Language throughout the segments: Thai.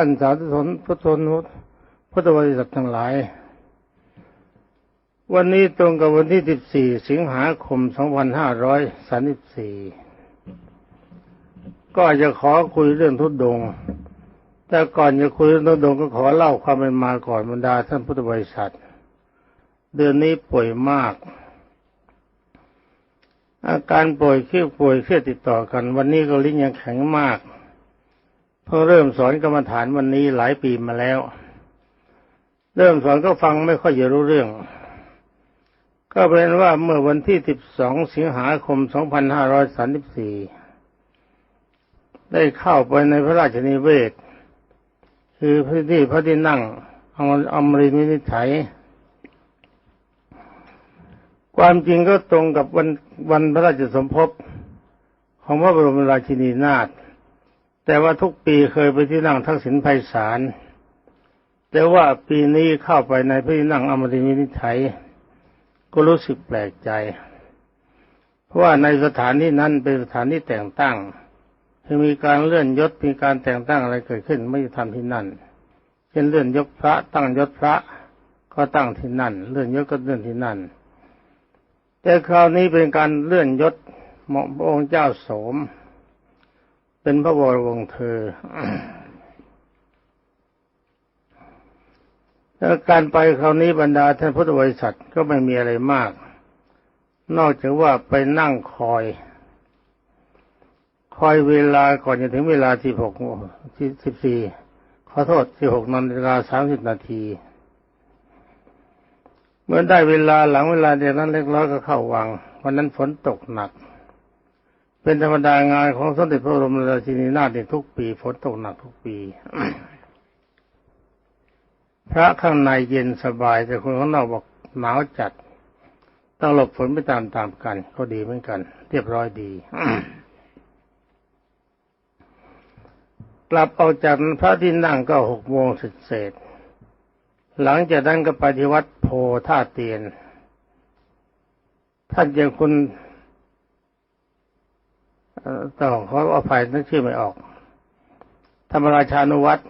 ท่านสาธุชนพุทธนุพุทธบริษัททั้งหลาย วันนี้ตรงกับวันที่ 14 สิงหาคม 2534 ก็จะขอคุยเรื่องทุดดง แต่ก่อนจะคุยเรื่องทุดดงก็ขอเล่าความเป็นมาก่อนบรรดาท่านพุทธบริษัท เดือนนี้ป่วยมาก อาการป่วยเครียดป่วยเครียดติดต่อกัน วันนี้ก็ลิ้นยังแข็งมาก เพิ่งเริ่มสอนกรรมฐานวันนี้หลายปีมาแล้ว เริ่มสอนก็ฟังไม่ค่อยจะรู้เรื่อง ก็เป็นว่าเมื่อวันที่ 12 สิงหาคม 2534 ได้เข้าไปในพระราชนิเวศ คือพื้นที่พระที่นั่งอมรินวินิจฉัยความจริงก็ตรงกับวันวันพระราชสมภพของพระบรมราชินีนาถ แต่ว่าทุกปีเคยไปที่นั่งทักษิณไพศาลแต่ว่าปีนี้เข้าไปในพระที่นั่งอมรินวินิจฉัยก็รู้สึกแปลกใจ เพราะว่าในสถานที่นั้นเป็นสถานที่แต่งตั้งคือมีการเลื่อนยศมีการแต่งตั้งอะไรเกิดขึ้นไม่ทำที่นั่น เช่นเลื่อนยศพระ ตั้งยศพระก็ตั้งที่นั่น เลื่อนยศก็เลื่อนที่นั่น แต่คราวนี้เป็นการเลื่อนยศพระองค์เจ้าโสม เป็นพระวรวงศ์เธอ แล้วการไปคราวนี้บรรดาท่านพุทธบริษัทก็ไม่มีอะไรมาก นอกจากว่าไปนั่งคอย คอยเวลาก่อนจะถึงเวลาที่หกที่สิบสี่ขอโทษที่หกนาฬิกาสามสิบนาทีเมื่อได้เวลาหลังเวลาเดียวนั้นเล็กน้อยก็เข้าวังวันนั้นฝนตกหนัก เป็นธรรมดางานของสมเด็จพระบรมราชินีนาถในทุกปีฝนตกหนักทุกปีพระข้างในเย็นสบายแต่คนข้างนอกบอกหนาวจัดต้องหลบฝนไปตามๆกัน ก็ดีเหมือนกัน เรียบร้อยดีกลับออกจากพระที่นั่งก็หกโมงเสร็จหลังจากนั้นก็ไปที่วัดโพท่าเตียน ท่านยังคุณ ต้องขออภัยนึกชื่อไม่ออก ธรรมราชานุวัตร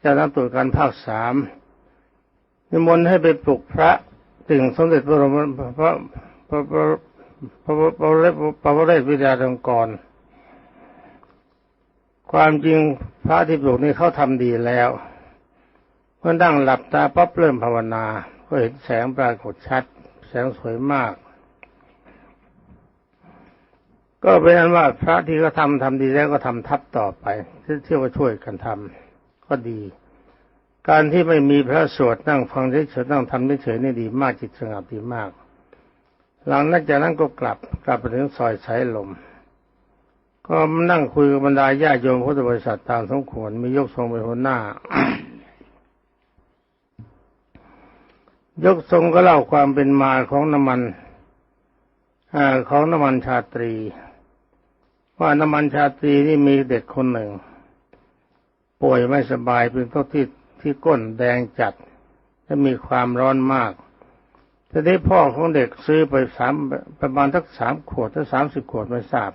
เจ้าหน้าตรวจการภาคสามนิมนต์ให้ไปปลุกพระถึงสมเด็จพระบรมพระพระพระพระพระพระพระเรศวิทยาลงกรความจริงพระที่ปลุกนี่เขาทำดีแล้วเมื่อนั่งหลับตาปั๊บเริ่มภาวนา ก็เห็นแสงปรากฏชัด แสงสวยมาก ก็เป็นนั้นว่าพระที่เขาทำทำดีแล้วก็ทำทับต่อไปเที่ยวช่วยกันทำก็ดี การที่ไม่มีพระสวดนั่งฟังเฉยๆนั่งทำเฉยๆนี่ดีมากจิตสงบดีมาก หลังนั้นจากนั้นก็กลับกลับไปถึงซอยสายลม ก็นั่งคุยกับบรรดาญาโยมพุทธบริษัทตามสมควรมียกทรงเป็นหัวหน้ายกทรงก็เล่าความเป็นมาของน้ำมันอของน้ำมันชาตรี ว่าน้ำมันชาตรีนี่มีเด็กคนหนึ่ง ป่วยไม่สบายเป็นต้นที่ที่ก้นแดงจัดและมีความร้อนมากทีนี้พ่อของเด็กซื้อไปสามประมาณทักสามขวดถ้าสามสิบขวดไม่ทราบ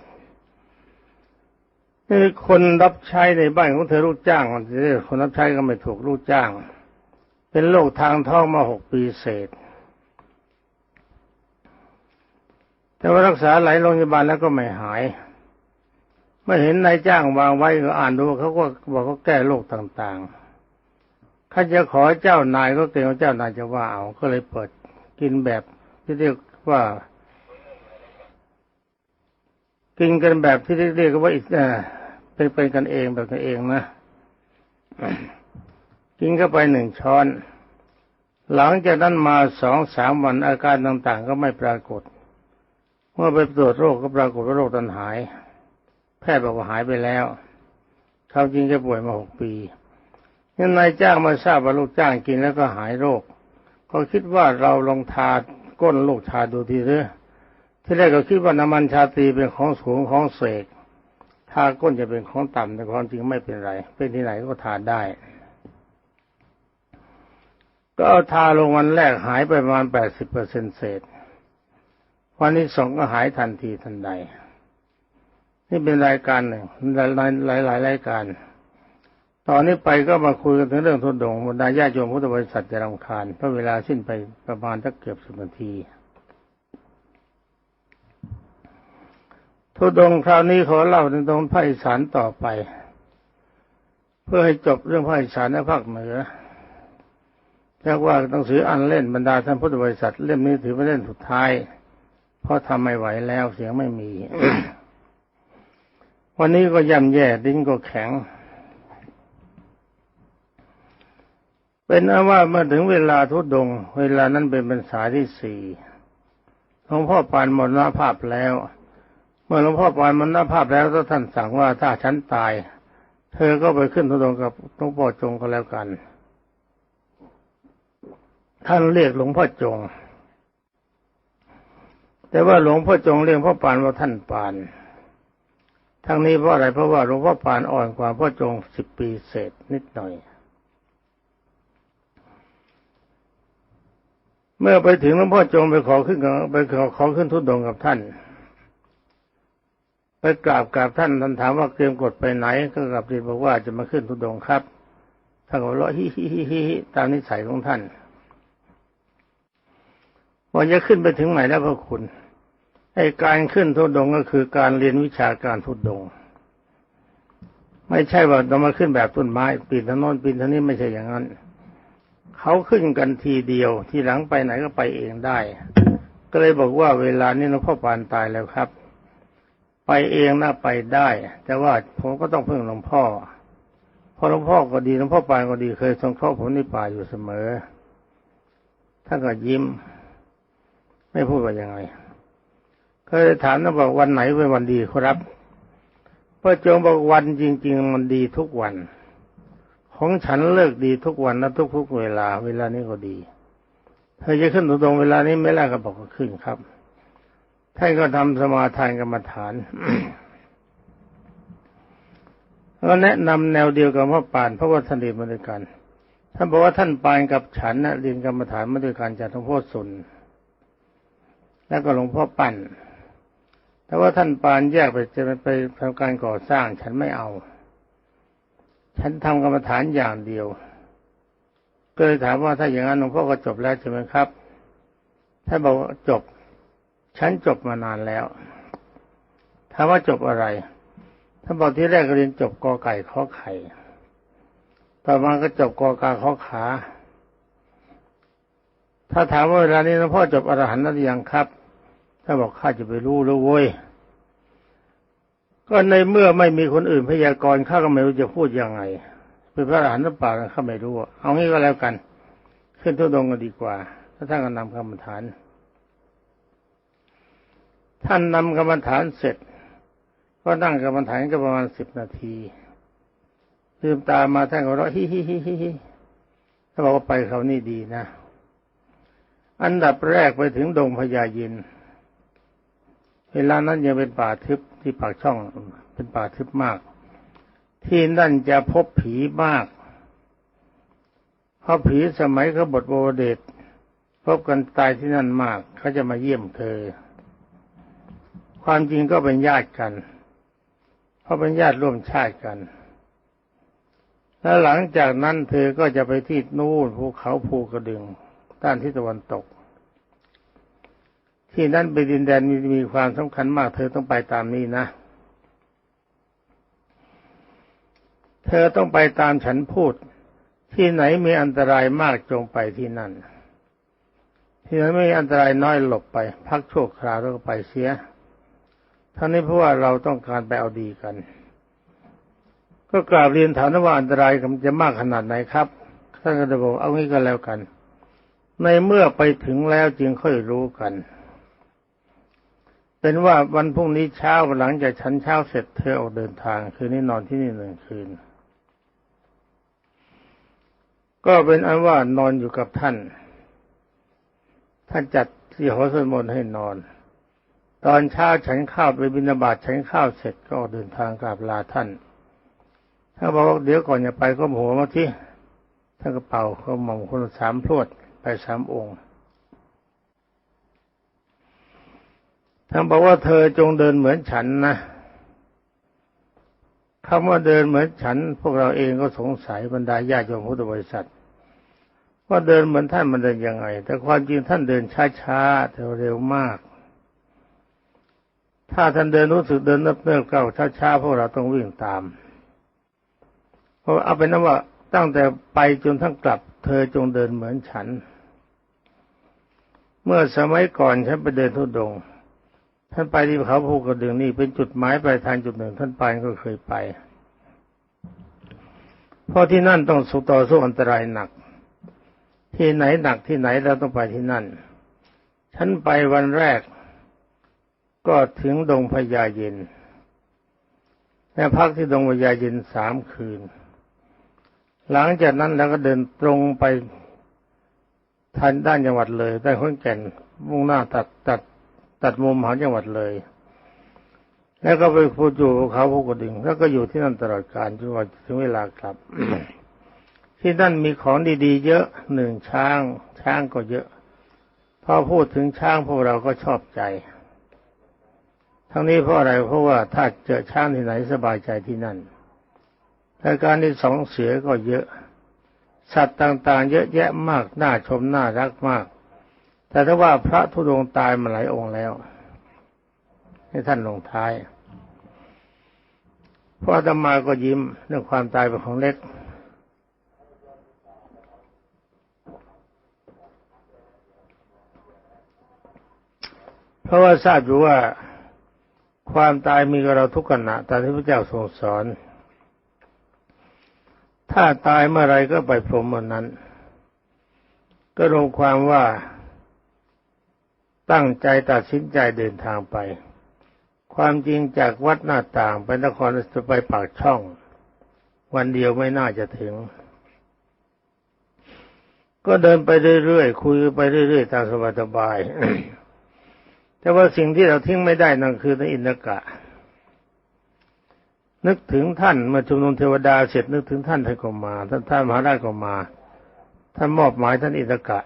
นี่คนรับใช้ในบ้านของเธอลูกจ้างคนรับใช้ก็ไม่ถูกลูกจ้าง เป็นโรคทางท้องมาหกปีเศษ แต่ว่ารักษาหลายโรงพยาบาลแล้วก็ไม่หาย เมื่อเห็นนายจ้างวางไว้ก็อ่านดูเขาก็บอกเขาแก้โรคต่างๆเขาจะขอเจ้านายก็เกรงว่าเจ้านายจะว่าเอาก็เลยเปิดกินแบบที่เรียกว่า กินกันแบบที่เรียกว่าเป็นเป็นกันเองแบบกันเองนะกินเข้าไปหนึ่งช้อน หลังจากนั้นมาสองสามวันอาการต่างๆ ก็ไม่ปรากฏ เมื่อไปตรวจโรคก็ปรากฏว่าโรคตันหาย แพทย์บอกว่าหายไปแล้วเขาจริงแกป่วยมาหกปียังนายจ้างมาทราบว่าลูกจ้างกินแล้วก็หายโรค ก็คิดว่าเราลองทาก้นลูกชาดูทีเถอะที่แรกก็คิดว่าน้ำมันชาตรีเป็นของสูงของเสกทาก้นจะเป็นของต่ำแต่ความจริงไม่เป็นไร เป็นที่ไหนก็ทาได้ ก็เอาทาลงวันแรกหายไปประมาณแปดสิบเปอร์เซ็นเศษ วันที่สองก็หายทันทีทันใด นี่เป็นรายการหนึ่งหลายหลายหลายรายการ ตอนนี้ไปก็มาคุยกันถึงเรื่องทุดงบรรดาญาติโยมพุทธบริษัทจะรำคาญเพราะเวลาสิ้นไปประมาณสักเกือบสิบนาทีทุดงคราวนี้ขอเล่าถึงตรงภาคอีสานต่อไป เพื่อให้จบเรื่องภาคอีสานและภาคเหนือเรียกว่าหนังสืออันเล่นบรรดาท่านพุทธบริษัทเล่มนี้ถือเป็นเล่มสุดท้าย เพราะทำไม่ไหวแล้วเสียงไม่มี วันนี้ก็ย่ำแย่ดิ้นก็แข็ง เป็นอาว่าเมื่อถึงเวลาทุดง เวลานั้นเป็นพรรษาที่สี่หลวงพ่อปานมรณภาพแล้ว เมื่อหลวงพ่อปานมรณภาพแล้วท่านสั่งว่าถ้าฉันตาย เธอก็ไปขึ้นทุดงกับหลวงพ่อจงก็แล้วกัน ท่านเรียกหลวงพ่อจง แต่ว่าหลวงพ่อจงเรียกพ่อปานว่าท่านปาน ทั้งนี้เพราะอะไรเพราะว่าหลวงพ่อปานอ่อนกว่าพ่อจงสิบปีเศษนิดหน่อย เมื่อไปถึงหลวงพ่อจงไปขอขึ้นกับไปขอขอขึ้นทุดงกับท่าน ไปกราบกราบท่านท่านถามว่าเตรียมกดไปไหน ก็กลับเรียนบอกว่าจะมาขึ้นทุดงครับท่านก็ร้องฮิฮิฮิฮิฮิตามนิสัยของท่านว่าจะขึ้นไปถึงไหนแล้วพระคุณ ไอ้การขึ้นทุดงค์ก็คือการเรียนวิชาการทุดงค์ไม่ใช่ว่าเรามาขึ้นแบบต้นไม้ปีนถนนปีนทางนี้ไม่ใช่อย่างนั้นเขาขึ้นกันทีเดียว ทีหลังไปไหนก็ไปเองได้ ก็เลยบอกว่าเวลานี้หลวงพ่อปานตายแล้วครับ ไปเองน่าไปได้ แต่ว่าผมก็ต้องพึ่งหลวงพ่อพราะหลวงพ่อก็ดีหลวงพ่อปานก็ดีเคยทรงเคราะห์ผมในป่าอยู่เสมอท่านก็ยิ้ม ไม่พูดว่ายังไง เลยถามนะบอกวันไหนเป็นวันดีครับพระจงบอกวันจริง ๆ มันดีทุกวัน ของฉันเลิกดีทุกวันและทุกๆเวลา เวลานี้ก็ดี เธอจะขึ้นตรงๆเวลานี้ไม่ล่าก็บอกก็ขึ้นครับท่านก็ทำสมาทานกรรมฐานก็แนะนำแนวเดียวกับพ่อปานเพราะว่าท่านเรียนมาด้วยกัน ท่านบอกว่าท่านปานกับฉันนะเรียนกรรมฐานมาด้วยกันจากหลวงพ่อสุนแล้วก็หลวงพ่อปั่น แต่ว่าท่านปานแยกไปจะไปทำการก่อสร้าง ฉันไม่เอา ฉันทำกรรมฐานอย่างเดียว ก็เลยถามว่าถ้าอย่างนั้นหลวงพ่อก็จบแล้วใช่ไหมครับท่านบอกจบ ฉันจบมานานแล้วถามว่าจบอะไรท่านบอกที่แรกเรียนจบกอไก่ขอไข่ต่อมาก็จบกอกาขอขาถ้าถามว่าเวลานี้หลวงพ่อจบอรหันต์แล้วหรือยังครับ ท่านบอกข้าจะไปรู้แล้วเว้ยก็ในเมื่อไม่มีคนอื่นพยากรณ์ข้าก็ไม่รู้จะพูดยังไงเป็นพระอรหันต์หรือเปล่าข้าไม่รู้เอางี้ก็แล้วกัน ขึ้นทุดงกันดีกว่าถ้าท่านก็นำกรรมฐาน ท่านนำกรรมฐานเสร็จ ก็นั่งกรรมฐานก็ประมาณสิบนาทีลืมตามาท่านก็ร้องฮิฮิฮิฮิฮิถ้าบอกว่าไปเขานี่ดีนะ อันดับแรกไปถึงดงพญายิน เวลานั้นยังเป็นป่าทึบที่ปากช่องเป็นป่าทึบมาก ที่นั่นจะพบผีมาก เพราะผีสมัยขบฏโบวเดชพบกันตายที่นั่นมากเขาจะมาเยี่ยมเธอ ความจริงก็เป็นญาติกัน เพราะเป็นญาติร่วมชาติกัน แล้วหลังจากนั้นเธอก็จะไปที่นู่นภูเขาภูกระดึงด้านทิศตะวันตก ที่นั่นเป็นดินแดนมีมีความสำคัญมาก เธอต้องไปตามนี้นะ เธอต้องไปตามฉันพูด ที่ไหนมีอันตรายมากจงไปที่นั่น ที่ไหนไม่มีอันตรายน้อยหลบไป พักชั่วคราวแล้วก็ไปเสียทั้งนี้เพราะว่าเราต้องการไปเอาดีกัน ก็กราบเรียนถามว่าอันตรายมันจะมากขนาดไหนครับท่านก็จะบอกเอางี้ก็แล้วกัน ในเมื่อไปถึงแล้วจึงค่อยรู้กัน เป็นว่าวันพรุ่งนี้เช้าหลังจากฉันเช้าเสร็จเธอออกเดินทาง คืนนี้นอนที่นี่หนึ่งคืน ก็เป็นอันว่านอนอยู่กับท่านท่านจัดที่หอสวดมนต์ให้นอน ตอนเช้าฉันข้าวไปบิณฑบาตฉันข้าวเสร็จก็ออกเดินทางกราบลาท่านถ้าบอกว่าเดี๋ยวก่อนจะไปก็หัวมาที่ท่านก็เป่าเขาหม่อมคนสามพรวดไปสามองค์ ท่านบอกว่าเธอจงเดินเหมือนฉันนะคำว่าเดินเหมือนฉัน พวกเราเองก็สงสัยบรรดาญาติโยมพุทธบริษัทว่าเดินเหมือนท่านมันเดินยังไง แต่ความจริงท่านเดินช้าๆแต่เร็วมาก ถ้าท่านเดินรู้สึกเดินเนิบๆเก่าช้าๆพวกเราต้องวิ่งตามเพราะเอาเป็นว่าตั้งแต่ไปจนทั้งกลับ เธอจงเดินเหมือนฉัน เมื่อสมัยก่อนฉันไปเดินทุดงค์ ท่านไปที่เขาภูกระดึงนี่เป็นจุดหมายปลายทางจุดหนึ่ง ท่านไปก็เคยไป เพราะที่นั่นต้องสู้ต่อสู้อันตรายหนัก ที่ไหนหนักที่ไหนเราต้องไปที่นั่น ฉันไปวันแรก ก็ถึงดงพญาเย็นและพักที่ดงพญาเย็นสามคืน หลังจากนั้นเราก็เดินตรงไปทางด้านจังหวัดเลยได้ข้นแก่นมุ่งหน้าตัดตัด ตัดมุมหาจังหวัดเลย แล้วก็ไปพูดอยู่เขาภูกระดึงแล้วก็อยู่ที่นั่นตลอดกาลจนกว่าถึงเวลากลับ ที่นั่นมีของดีๆ เยอะหนึ่งช้าง ช้างก็เยอะพอพูดถึงช้างพวกเราก็ชอบใจ ทั้งนี้เพราะอะไรเพราะว่าถ้าเจอช้างที่ไหนสบายใจที่นั่นรายการที่สองเสือก็เยอะ สัตว์ต่างๆ เยอะแยะมากน่าชมน่ารักมาก แต่ถ้าว่าพระธุดงตายมาหลายองค์แล้วให้ท่านลงท้ายพระธรรมาก็ยิ้มเรื่องความตายเป็นของเล็ก เพราะว่าทราบอยู่ว่าความตายมีกับเราทุกขณะตามที่พระเจ้าทรงสอน ถ้าตายเมื่อไรก็ไปพรหมเมื่อนั้น ก็รวมความว่า ตั้งใจตัดสินใจเดินทางไป ความจริงจากวัดหน้าต่างไปนครจะไปปากช่อง วันเดียวไม่น่าจะถึง ก็เดินไปเรื่อยๆคุยไปเรื่อยๆตามสบายๆแต่ว่าสิ่งที่เราทิ้งไม่ได้นั่นคือในอินทกะ นึกถึงท่านเมื่อชุมนุมเทวดาเสร็จนึกถึงท่านท่านก็มา ท่านท่านมหาราชก็มา ท่านมอบหมายท่านอินทกะ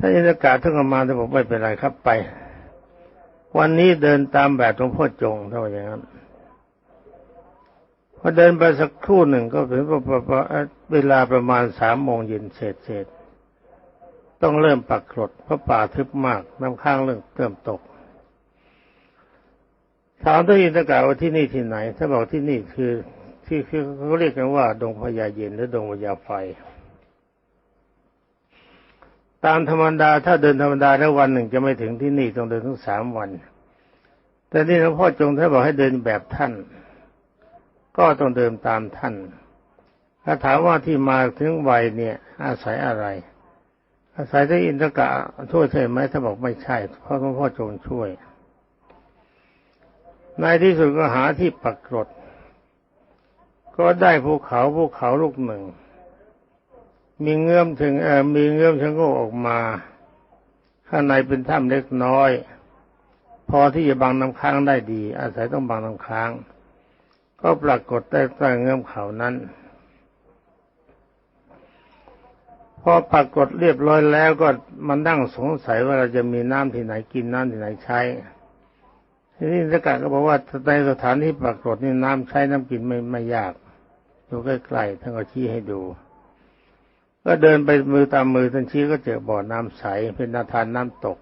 ถ้าอินทกาท่านก็มาแต่บอกไม่เป็นไรครับไป วันนี้เดินตามแบบหลวงพ่อจงเท่าอย่างนั้นพอเดินไปสักครู่หนึ่งก็ถึงเวลาประมาณสามโมงเย็นเศษเศษต้องเริ่มปักกรดเพราะป่าทึบมากน้ำข้างเริ่มเริ่มตกถามท่านอินทกาว่าที่นี่ที่ไหนถ้าบอกที่นี่คือที่คือเขาเรียกกันว่าดงพญาเย็นหรือดงพญาไฟ ตามธรรมดาถ้าเดินธรรมดาแล้ววันหนึ่งจะไม่ถึงที่นี่ต้องเดินถึงสามวัน แต่นี่หลวงพ่อจงท่านบอกให้เดินแบบท่าน ก็ต้องเดินตามท่าน ถ้าถามว่าที่มาถึงวัยเนี่ย อาศัยอะไร อาศัยได้อินทกะช่วยใช่ไหมถ้าบอกไม่ใช่ เพราะหลวงพ่อจงช่วย ในที่สุดก็หาที่ปักกรดก็ได้ภูเขาภูเขาลูกหนึ่ง มีเงื่อมถึงเออมีเงื่อมชะโงก็ออกมา ข้างในเป็นถ้ำเล็กน้อย พอที่จะบังน้ำค้างได้ดี อาศัยต้องบังน้ำค้าง ก็ปรากฏได้ใต้เงื่อมเขานั้น พอปรากฏเรียบร้อยแล้วก็มันนั่งสงสัยว่าเราจะมีน้ำที่ไหนกินน้ำที่ไหนใช้ทีนี้สกัดก็บอกว่าในสถานที่ปรากฏนี่น้ำใช้น้ำกินไม่ไม่ยากอยู่ใกล้ๆท่านก็ชี้ให้ดู ก็เดินไปมือตามมือทันชี้ก็เจอบ่อน้ำใสเป็นนาทานน้ำตก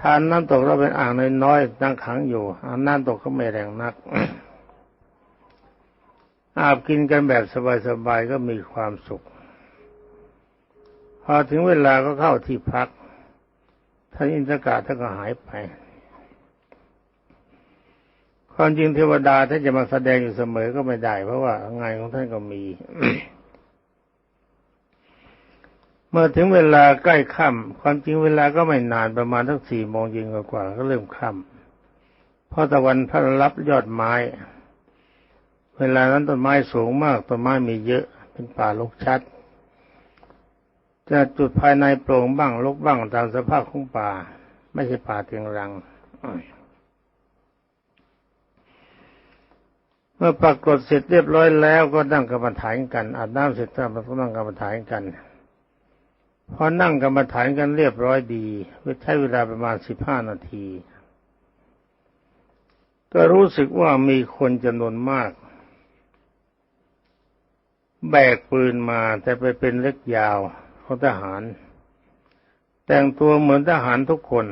ทานน้ำตกเราเป็นอ่างน้อยๆนั่งขังอยู่อ่างน้ำตกก็ไม่แรงนัก อาบกินกันแบบสบายๆก็มีความสุข พอถึงเวลาก็เข้าที่พักท่านอินทกาท่านก็หายไป ความจริงเทวดาท่านจะมาแสดงอยู่เสมอก็ไม่ได้ เพราะว่างานของท่านก็มี เมื่อถึงเวลาใกล้ค่ำความจริงเวลาก็ไม่นานประมาณทั้งสี่โมงเย็นกว่าก็เริ่มค่ำเพราะตะวันพระรับยอดไม้ เวลานั้นต้นไม้สูงมากต้นไม้มีเยอะ เป็นป่าลกชัดจะจุดภายในโปร่งบ้างลกบ้างตามสภาพของป่า ไม่ใช่ป่าเตียงรัง เมื่อปรากฏเสร็จเรียบร้อยแล้วก็นั่งกรรมฐานกันอาบน้ำเสร็จก็นั่งกรรมฐานกันพอนั่งกรรมฐานกันเรียบร้อยดีใช้เวลาประมาณสิบห้านาที ก็รู้สึกว่ามีคนจำนวนมาก แบกปืนมาแต่ไปเป็นเล็กยาวของทหาร แต่งตัวเหมือนทหารทุกคน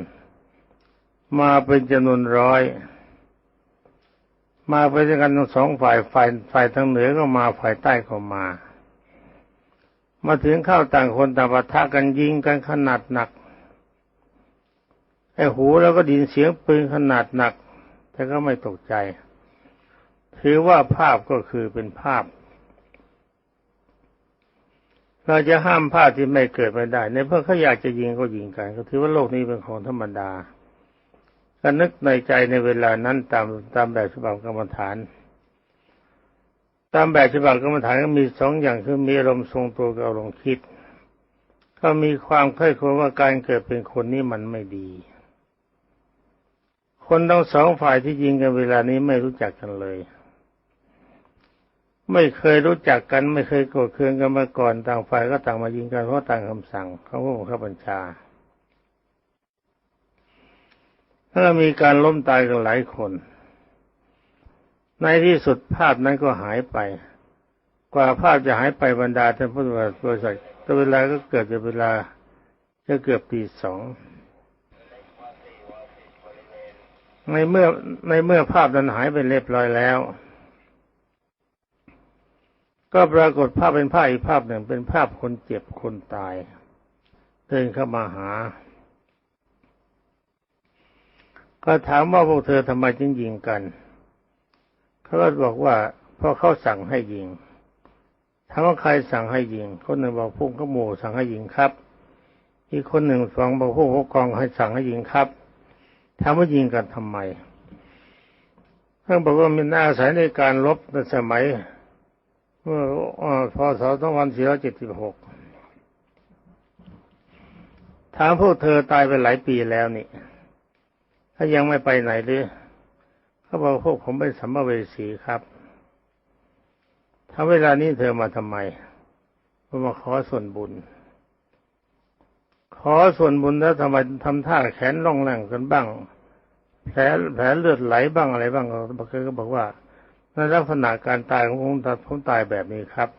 มาเป็นจำนวนร้อย มาไปด้วยกันทั้งสองฝ่ายฝ่ายฝ่ายทางเหนือก็มาฝ่ายใต้ก็มา มาถึงเข้าต่างคนต่างปะทะกันยิงกันขนาดหนักไอ้หูแล้วก็ดินเสียงปืนขนาดหนัก แต่ก็ไม่ตกใจ ถือว่าภาพก็คือเป็นภาพ เราจะห้ามภาพที่ไม่เกิดไม่ได้ ในเพื่อเขาอยากจะยิงก็ยิงกันก็ถือว่าโลกนี้เป็นของธรรมดา ก็นึกในใจในเวลานั้นตามตามแบบฉบับกรรมฐาน ตามแบบฉบับกรรมฐานก็มีสองอย่างคือมีอารมณ์ทรงตัวกับอารมณ์คิด ก็มีความค่อยควรว่าการเกิดเป็นคนนี้มันไม่ดี คนทั้งสองฝ่ายที่ยิงกันเวลานี้ไม่รู้จักกันเลย ไม่เคยรู้จักกัน ไม่เคยโกรธเคืองกันมาก่อนต่างฝ่ายก็ต่างมายิงกันเพราะต่างคำสั่งเของผู้บังคับบัญชา ถ้ามีการล้มตายกันหลายคน ในที่สุดภาพนั้นก็หายไป กว่าภาพจะหายไปบรรดาท่านพุทธบริษัทตัวเวลาก็เกิดจะเวลาจะเกือบตีสองในเมื่อในเมื่อภาพนั้นหายไปเรียบร้อยแล้ว ก็ปรากฏภาพเป็นภาพอีกภาพหนึ่งเป็นภาพคนเจ็บคนตาย เดินเข้ามาหา ก็ถามว่าพวกเธอทำไมจึงยิงกันเขาก็บอกว่าเพราะเขาสั่งให้ยิงถามว่าใครสั่งให้ยิง คนหนึ่งบอกพุ่งขโม่สั่งให้ยิงครับ อีกคนหนึ่งฟังบอกผู้ปกครองให้สั่งให้ยิงครับถามว่ายิงกันทำไมท่านบอกว่ามีอาศัยในการลบในสมัยเมื่อพศ2476ถามพวกเธอตายไปหลายปีแล้วนี่ ถ้ายังไม่ไปไหนหรือเขาบอกพวกผมเป็นสัมภเวสีครับถ้าเวลานี้เธอมาทำไมผมมาขอส่วนบุญ ขอส่วนบุญแล้วทำไมทำท่าแขนล่องแหลงกันบ้าง แผลแผลเลือดไหลบ้างอะไรบ้างบางคนก็บอกว่าในลักษณะการตายของผมตัดผมตายแบบนี้ครับ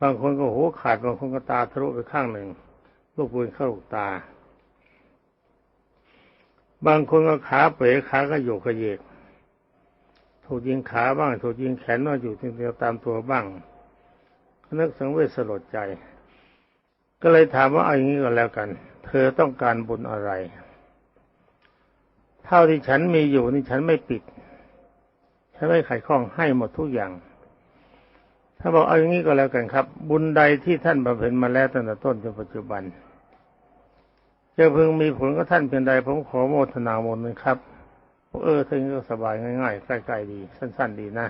บางคนก็หูขาดบางคนก็ตาทะลุไปข้างหนึ่งลูกปืนเข้าลูกตา บางคนก็ขาเป๋ขาก็โยกขยเยกถูกยิงขาบ้างถูกยิงแขนบ้างอยู่เดียวตามตัวบ้างนึกสังเวชสลดใจ ก็เลยถามว่าเอาอย่างนี้ก็แล้วกัน เธอต้องการบุญอะไร เท่าที่ฉันมีอยู่นี่ฉันไม่ปิด ฉันไม่ไขข้องให้หมดทุกอย่าง ถ้าบอกเอาอย่างนี้ก็แล้วกันครับ บุญใดที่ท่านบำเพ็ญมาแล้วตั้งแต่ต้นจนปัจจุบัน จะพึงมีผลกับท่านเพียงใดผมขอโมทนามนนะครับ เออเธอก็สบายง่ายๆใกล้ๆดี สั้น ๆ ดีนะ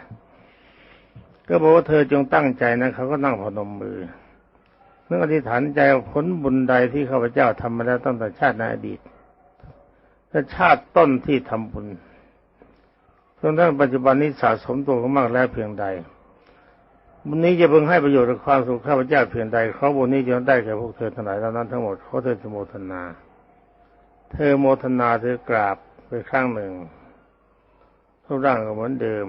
ก็บอกว่าเธอจงตั้งใจนะเขาก็นั่งพนมมือเมื่ออธิษฐานใจผลบุญใดที่ข้าพเจ้าทำมาแล้วตั้งแต่ชาติในอดีตและชาติต้นที่ทำบุญจนทั้งปัจจุบันนี้สะสมตัวมากแล้วเพียงใด บุญนี้จะเพิ่งให้ประโยชน์กับความสุขข้าพเจ้าเพียงใดเขาบุญนี้จะได้แก่พวกเธอทั้งหลายเหล่านั้นทั้งหมดเขาเธอจะโมทนา เธอโมทนาเธอกราบไปครั้งหนึ่งรูปร่างก็เหมือนเดิม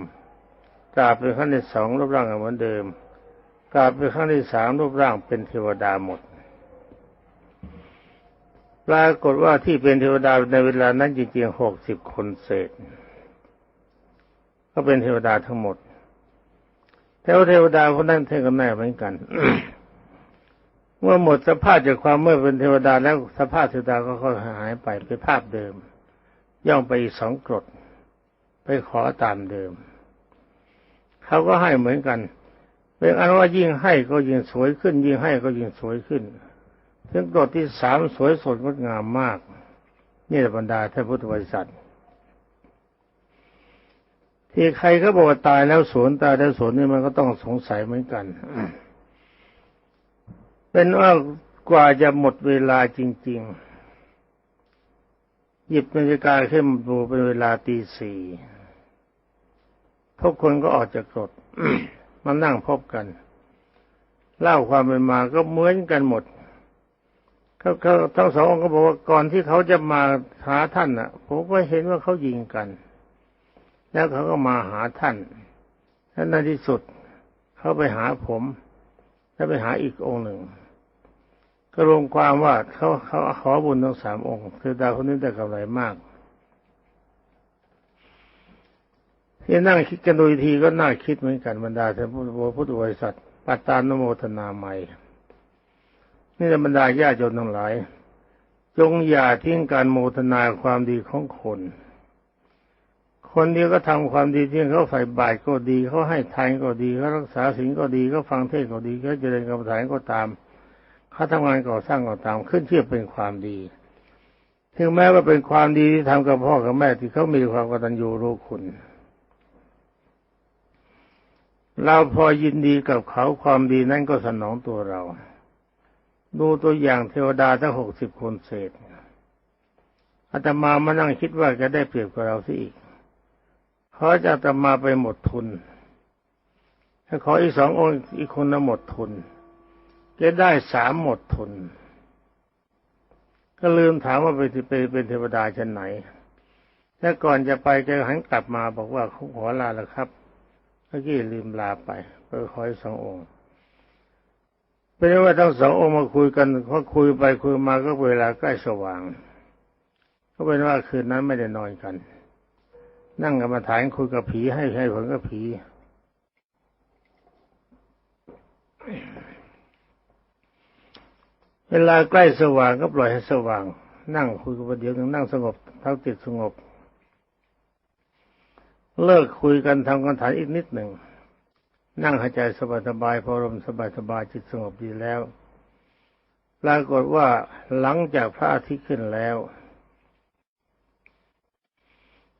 กราบไปครั้งที่สองรูปร่างก็เหมือนเดิม กราบไปครั้งที่สามรูปร่างเป็นเทวดาหมดปรากฏว่าที่เป็นเทวดาในเวลานั้นจริงๆหกสิบคนเศษ ก็เป็นเทวดาทั้งหมด แต่ว่าเทวดาคนนั้นเท่กันแน่เหมือนกันเมื่อหมดสภาพจากความเมื่อเป็นเทวดาแล้วสภาพเทวดาก็ค่อยหายไปเป็นภาพเดิม ย่องไปอีกสองกรดไปขอตามเดิม เขาก็ให้เหมือนกันเป็นอันว่ายิ่งให้ก็ยิ่งสวยขึ้น ยิ่งให้ก็ยิ่งสวยขึ้นถึงกรดที่สามสวยสดงดงามมาก นี่แหละบรรดาท่านพุทธบริษัท ที่ใครก็บอกว่าตายแล้วสวนตายแล้วสวนนี่มันก็ต้องสงสัยเหมือนกัน เป็นว่ากว่าจะหมดเวลาจริง ๆ หยิบนาฬิกาขึ้นดูเป็นเวลาตีสี่ทุกคนก็ออกจากกรดมานั่งพบกัน เล่าความเป็นมาก็เหมือนกันหมดเขาเขาทั้งสององค์ก็บอกว่าก่อนที่เขาจะมาหาท่านน่ะผมก็เห็นว่าเขายิงกัน แล้วเขาก็มาหาท่านแล้วในที่สุดเขาไปหาผมแล้วไปหาอีกองค์หนึ่ง ก็รวมความว่าเขาเขาขอบุญทั้งสามองค์ คือดาวคนนี้ได้กำไรมากที่นั่งคิดกันโดยทีก็น่าคิดเหมือนกันบรรดาท่านผู้พุทธบริษัทปัตตานโมทนาใหม่ นี่บรรดาญาติโยมทั้งหลาย จงอย่าทิ้งการโมทนาความดีของคน คนเดียวก็ทำความดีที่เขาใฝ่บาตรก็ดีเขาให้ทานก็ดีเขารักษาศีลก็ดีเขาฟังเทศน์ก็ดีเขาเจริญกรรมฐานก็ตามเขาทำงานก่อสร้างก็ตามขึ้นเทียเป็นความดี ถึงแม้ว่าเป็นความดีที่ทำกับพ่อกับแม่ที่เขามีความกตัญญูรู้คุณ เราพอยินดีกับเขาความดีนั้นก็สนองตัวเรา ดูตัวอย่างเทวดาทั้งหกสิบคนเศษอาตมามานั่งคิดว่าจะได้เปรียบกับเราสิอีก เขาจะอาตมาไปหมดทุนถ้าขออีกสององค์อีกคนละหมดทุนจะได้สามหมดทุน ก็ลืมถามว่าไปไปเป็นเทวดาชั้นไหนแล้วก่อนจะไปแกหันกลับมาบอกว่าขอลาแล้วครับเมื่อกี้ลืมลาไปไปขออีกสององค์เป็นว่าทั้งสององค์มาคุยกันพอคุยไปคุยมาก็เวลาใกล้สว่าง ก็เป็นว่าคืนนั้นไม่ได้นอนกัน นั่งกรรมฐานคุยกับผีให้ให้ผลกับผีเวลาใกล้สว่างก็ปล่อยให้สว่าง นั่งคุยกันประเดี๋ยวนึงนั่งสงบเท้าจิตสงบ เลิกคุยกันทำกันฐานอีกนิดหนึ่งนั่งหายใจสบายๆพอลมสบายๆจิตสงบดีแล้วปรากฏว่าหลังจากพระอาทิตย์ขึ้นแล้ว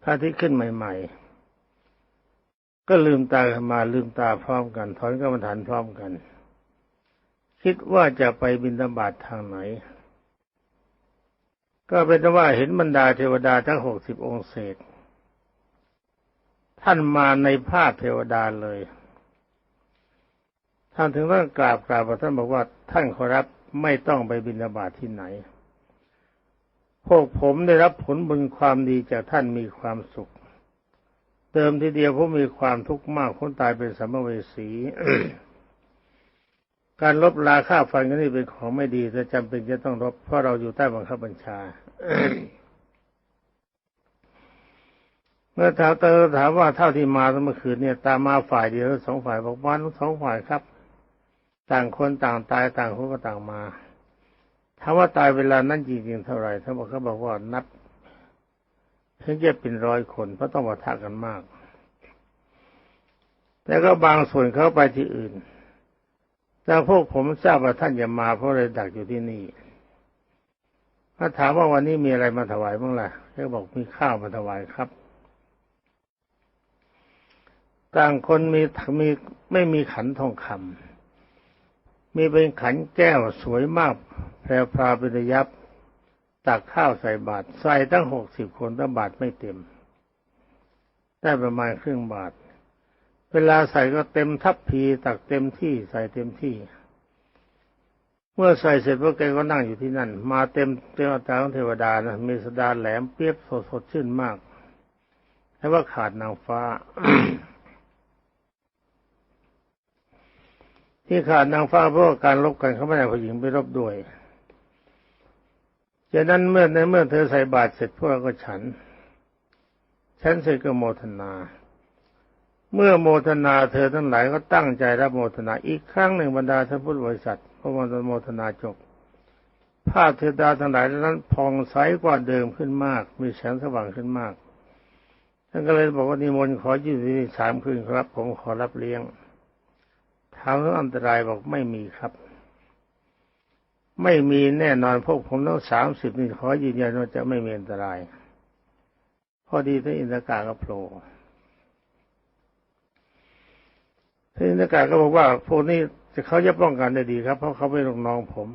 พระอาทิตย์ขึ้นใหม่ ๆ ก็ลืมตาขึ้นมาลืมตาพร้อมกัน ถอนกรรมฐานพร้อมกัน คิดว่าจะไปบินธบาตทางไหน ก็เป็นว่าเห็นบรรดาเทวดาทั้งหกสิบองค์เศษ ท่านมาในภาพเทวดาเลย ท่านถึงต้องกราบกราบท่านบอกว่าท่านขอรับไม่ต้องไปบินธบาตที่ไหน พวกผมได้รับผลบุญความดีจากท่านมีความสุข เติมทีเดียวผมมีความทุกข์มากคนตายเป็นสัมภเวสีการลบลาค่าฟันก็นี่เป็นของไม่ดีแต่จำเป็นจะต้องลบเพราะเราอยู่ใต้บังคับบัญชา เมื่อถามเตอถามว่าเท่าที่มาเมื่อคืนเนี่ย ตามมาฝ่ายเดียวสองฝ่ายบอกว่าสองฝ่ายครับ ต่างคนต่างตายต่างคนก็ต่างมา ถามว่าตายเวลานั้นจริงๆเท่าไหร่ท่านบอกเขาบอกว่านับเพียงจะเป็นร้อยคนเพราะต้องปะทะกันมากแต่ก็บางส่วนเขาไปที่อื่น แต่พวกผมทราบว่าท่านจะมาเพราะเลยดักอยู่ที่นี่ถ้าถามว่าวันนี้มีอะไรมาถวายบ้างล่ะเขาบอกมีข้าวมาถวายครับ ต่างคนมีมีไม่มีขันทองคำ มีเป็นขันแก้วสวยมากแพรพราเป็นระยับตักข้าวใส่บาตรใส่ตั้งหกสิบคนตั้งบาตรไม่เต็ม ได้ประมาณครึ่งบาทเวลาใส่ก็เต็มทัพพีตักเต็มที่ใส่เต็มที่ เมื่อใส่เสร็จพวกแกก็นั่งอยู่ที่นั่น มาเต็มเจ้าตาของเทวดานะมีสดาแหลมเปียบสดสดชื่นมากแต่ว่าขาดนางฟ้า ที่ขาดนางฟ้าเพราะการลบกันเขาไม่ได้ผู้หญิงไปรบด้วยฉะนั้นเมื่อในเมื่อเธอใส่บาตรเสร็จพวกเราก็ฉัน ฉันเสร็จก็โมทนา เมื่อโมทนาเธอทั้งหลายก็ตั้งใจรับโมทนาอีกครั้งหนึ่งบรรดาท่านพุทธบริษัทพระวันโมทนาจบภาพเทวดาทั้งหลายนั้นผ่องใสกว่าเดิมขึ้นมาก มีแสงสว่างขึ้นมากท่านก็เลยบอกว่านิมนต์ขออยู่ที่นี่สามคืนครับ ผมขอรับเลี้ยง ถามเรื่องอันตรายบอกไม่มีครับ ไม่มีแน่นอนพวกผมต้องสามสิบนี่ขอยืนยันว่าจะไม่มีอันตราย พอดีท่านอินทกาก็โผล่ท่านอินทกาก็บอกว่าพวกนี้จะเขาจะป้องกันได้ดีครับ เพราะเขาเป็นลูกน้องผม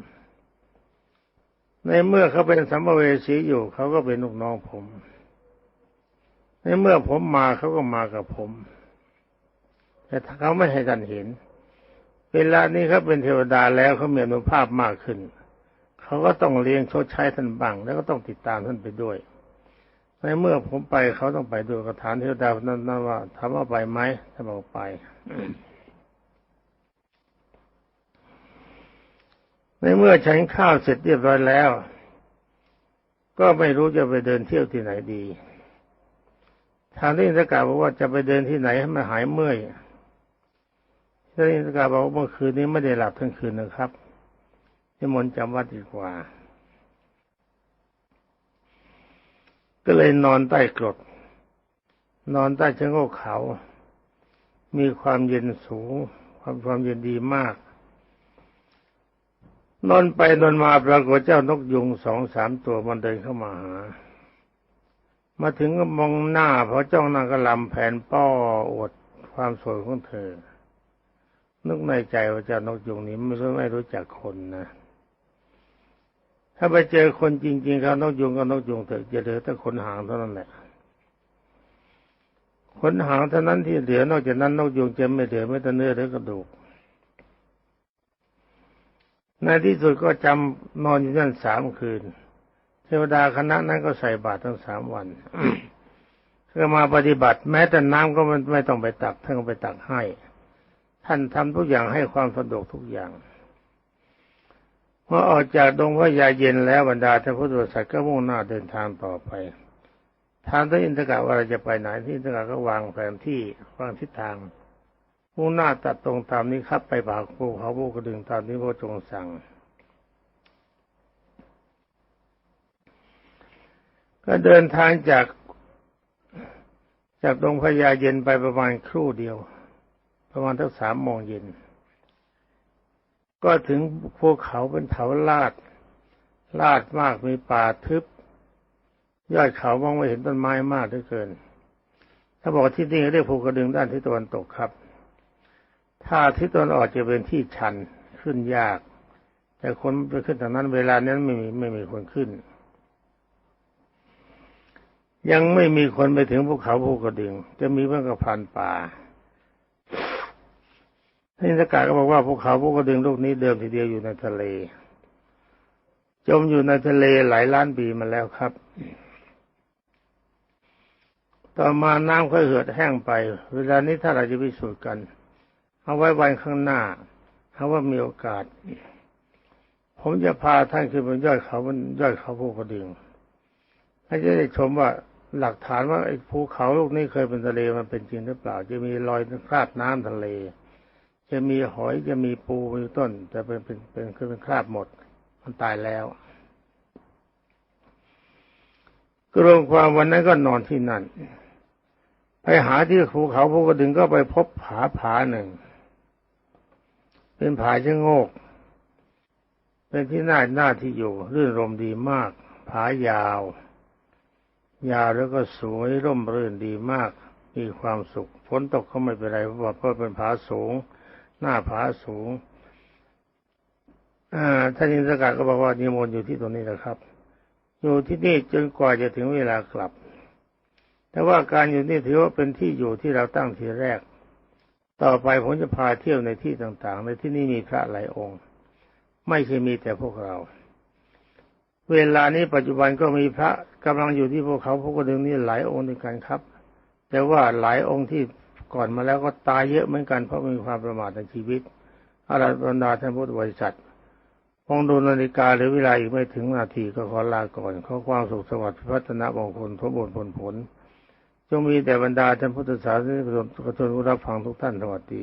ในเมื่อเขาเป็นสัมภเวสีอยู่เขาก็เป็นลูกน้องผม ในเมื่อผมมาเขาก็มากับผม แต่เขาไม่ให้ท่านเห็น เวลานี้เขาเป็นเทวดาแล้วเขามีอนุภาพมากขึ้น เขาก็ต้องเลี้ยงชดใช้ท่านบ้าง แล้วก็ต้องติดตามท่านไปด้วย ในเมื่อผมไปเขาต้องไปด้วยก็ถามเทวดานั้นนั้นว่าถามว่าไปไหมท่านบอกไป ในเมื่อฉันข้าวเสร็จเรียบร้อยแล้ว ก็ไม่รู้จะไปเดินเที่ยวที่ไหนดี ทางที่อินทกาบอกว่าจะไปเดินที่ไหนให้มันหายเมื่อย ท่านอินทกาบอกว่าเมื่อคืนนี้ไม่ได้หลับทั้งคืนนะครับนิมนต์จำวัดดีกว่า ก็เลยนอนใต้กรด นอนใต้ชะโงกเขา มีความเย็นสูง ความความเย็นดีมากนอนไปนอนมาปรากฏเจ้านกยุงสองสามตัวมันเดินเข้ามาหา มาถึงก็มองหน้าพอจ้องหน้าก็ลำแผ่นป้ออวดความสวยของเธอ นึกในใจว่าเจ้านกยุงนี้ไม่รู้ไม่รู้จักคนนะ ถ้าไปเจอคนจริงๆเขานกยุงก็นกยุงเถอะจะเหลือแต่ขนหางเท่านั้นแหละขนหางเท่านั้นที่เหลือนอกจากนั้นนกยุงจะไม่เหลือไม่แต่เนื้อหรือกระดูกในที่สุดก็จำนอนอยู่นั่นสามคืน เทวดาคณะนั้นก็ใส่บาตรทั้งสามวันก็มาปฏิบัติ แม้แต่น้ำก็ไม่ต้องไปตักท่านก็ไปตักให้ ท่านทำทุกอย่างให้ความสะดวกทุกอย่างเมื่อออกจากดงพระยาเย็นแล้วบรรดาท่านพุทธบริษัทก็มุ่งหน้าเดินทางต่อไป ทางท่านอินทกะว่าเราจะไปไหนที่อินทกะก็วางแผนที่วางทิศทางมุ่งหน้าตัดตรงตามนี้ครับไปป่าภูเขาภูกระดึงตามนี้พระจงสั่ง ก็เดินทางจากจากดงพญาเย็นไปประมาณครู่เดียว ประมาณทั้งสามโมงเย็น ก็ถึงภูเขาเป็นเขาลาด ลาดมากมีป่าทึบ ยอดเขามองไม่เห็นต้นไม้มากเหลือเกิน ถ้าบอกที่นี่เรียกภูกระดึงด้านทิศตะวันตกครับ ถ้าทิศตะวันออกจะเป็นที่ชันขึ้นยาก แต่คนไปขึ้นทางนั้น เวลานั้นไม่มีไม่มีคนขึ้น ยังไม่มีคนไปถึงภูเขาภูกระดึง จะมีเพื่อนกับพันป่า ท่านสกาก็บอกว่าภูเขาภูกระดึงลูกนี้เดิมทีเดียวอยู่ในทะเล จมอยู่ในทะเลหลายล้านปีมาแล้วครับ ต่อมาน้ำค่อยเหือดแห้งไป เวลานี้ถ้าเราจะพิสูจน์กัน เอาไว้วันข้างหน้าถ้าว่ามีโอกาส ผมจะพาท่านขึ้นบนยอดเขาบนยอดเขาภูกระดึงให้จะได้ชมว่าหลักฐานว่าไอ้ภูเขาลูกนี้เคยเป็นทะเลมันเป็นจริงหรือเปล่า จะมีรอยคราบน้ำทะเล จะมีหอยจะมีปูมีต้น แต่เป็นเป็นเป็นคือเป็นคราบหมด มันตายแล้วก็รวมความวันนั้นก็นอนที่นั่น ไปหาที่ภูเขาภูกระดึงก็ไปพบผาผาหนึ่ง เป็นผาชะโงก เป็นที่น่าหน้าที่อยู่รื่นรมดีมาก ผายาว ยาวแล้วก็สวยร่มรื่นดีมาก มีความสุขฝนตกก็ไม่เป็นไรเพราะว่าเพราะเป็นผาสูง หน้าผาสูงอ่าท่านอินทกาก็บอกว่านิมนต์อยู่ที่ตรงนี้แหละครับ อยู่ที่นี่จนกว่าจะถึงเวลากลับ แต่ว่าการอยู่นี่ถือว่าเป็นที่อยู่ที่เราตั้งทีแรก ต่อไปผมจะพาเที่ยวในที่ต่างๆ ในที่นี้มีพระหลายองค์ ไม่เคยมีแต่พวกเรา เวลานี้ปัจจุบันก็มีพระกำลังอยู่ที่ภูเขาภูกระดึงนี่หลายองค์ด้วยกันครับ แต่ว่าหลายองค์ที่ ก่อนมาแล้วก็ตายเยอะเหมือนกันเพราะมีความประมาทในชีวิตอาราธนาท่านพุทธบริษัทมองดูนาฬิกาหรือเวลาอีกไม่ถึงนาทีก็ขอลาก่อนขอความสุขสวัสดิ์พัฒนามงคลทบผลผลผลจงมีแต่บรรดาท่านพุทธศาสนิกชนกระทนผู้รับฟังทุกท่านสวัสดี